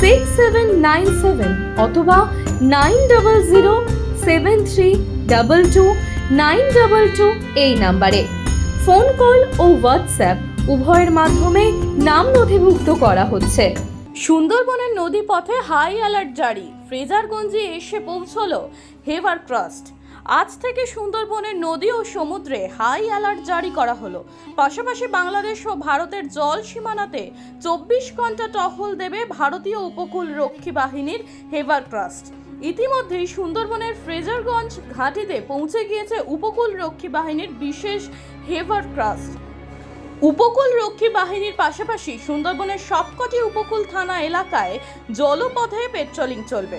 six seven nine seven অথবা nine double zero seven three double two nine double two এই নাম্বারে। Phone, call ও WhatsApp উভয়ের মাধ্যমে নাম নথিভুক্ত করা হচ্ছে। সুন্দরবনের নদী পথে হাই অ্যালার্ট জারি। ফ্রেজারগঞ্জে এসে পৌঁছলো হেভার ক্রাস্ট। আজ থেকে সুন্দরবনের নদী ও সমুদ্রে হাই অ্যালার্ট জারি করা হলো। পাশাপাশি বাংলাদেশ ও ভারতের জল সীমানাতে চব্বিশ ঘণ্টা টহল দেবে ভারতীয় উপকূল রক্ষী বাহিনীর হেভার ক্রাস্ট ইতিমধ্যেই সুন্দরবনের ফ্রেজারগঞ্জ ঘাটিতে পৌঁছে গিয়েছে উপকূল রক্ষী বাহিনীর বিশেষ হেভার ক্রাস্ট উপকূল রক্ষী বাহিনীর পাশাপাশি সুন্দরবনের সবকটি উপকূল থানা এলাকায় জলপথে পেট্রোলিং চলবে।